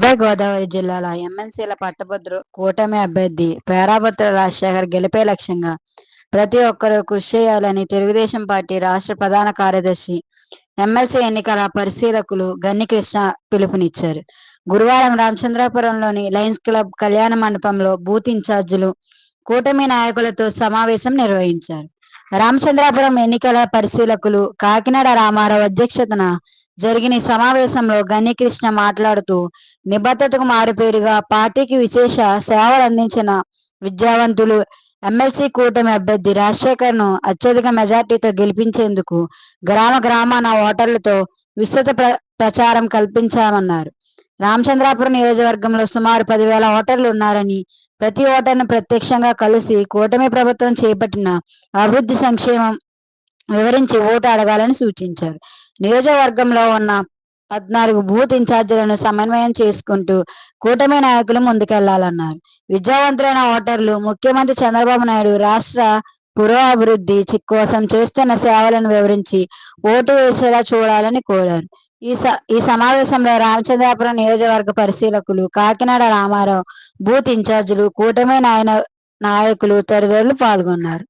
ఉభయ గోదావరి జిల్లాల ఎమ్మెల్సీల పట్టభద్రు కూటమి అభ్యర్థి పేరాభద్ర రాజశేఖర్ గెలిపే లక్ష్యంగా ప్రతి ఒక్కరూ కృషి చేయాలని తెలుగుదేశం పార్టీ రాష్ట్ర ప్రధాన కార్యదర్శి ఎమ్మెల్సీ ఎన్నికల పరిశీలకులు గన్ని కృష్ణ పిలుపునిచ్చారు. గురువారం రామచంద్రాపురంలోని లయన్స్ క్లబ్ కళ్యాణ మండపంలో బూత్ ఇన్ఛార్జీలు కూటమి నాయకులతో సమావేశం నిర్వహించారు. రామచంద్రాపురం ఎన్నికల పరిశీలకులు కాకినాడ రామారావు అధ్యక్షతన జరిగిన సమావేశంలో గన్నికృష్ణ మాట్లాడుతూ నిబద్ధతకు మారుపేరుగా పార్టీకి విశేష సేవలు అందించిన విద్యావంతులు ఎమ్మెల్సీ కూటమి అభ్యర్థి రాజశేఖర్ను అత్యధిక మెజార్టీతో గెలిపించేందుకు గ్రామ గ్రామాన ఓటర్లతో విస్తృత ప్ర ప్రచారం కల్పించామన్నారు. రామచంద్రాపురం నియోజకవర్గంలో సుమారు పదివేల ఓటర్లు ఉన్నారని ప్రతి ఓటర్ను ప్రత్యక్షంగా కలిసి కూటమి ప్రభుత్వం చేపట్టిన అభివృద్ధి సంక్షేమం వివరించి ఓటు అడగాలని సూచించారు. నియోజకవర్గంలో ఉన్న పద్నాలుగు బూత్ ఇన్ఛార్జీలను సమన్వయం చేసుకుంటూ కూటమి నాయకులు ముందుకెళ్ళాలన్నారు. విద్యావంతులైన ఓటర్లు ముఖ్యమంత్రి చంద్రబాబు నాయుడు రాష్ట్ర పురోభివృద్ధి కోసం చేస్తున్న సేవలను వివరించి ఓటు వేసేలా చూడాలని కోరారు. ఈ స ఈ సమావేశంలో రామచంద్రాపురం నియోజకవర్గ పరిశీలకులు కాకినాడ రామారావు బూత్ ఇన్ఛార్జీలు కూటమి నాయన నాయకులు తదితరులు పాల్గొన్నారు.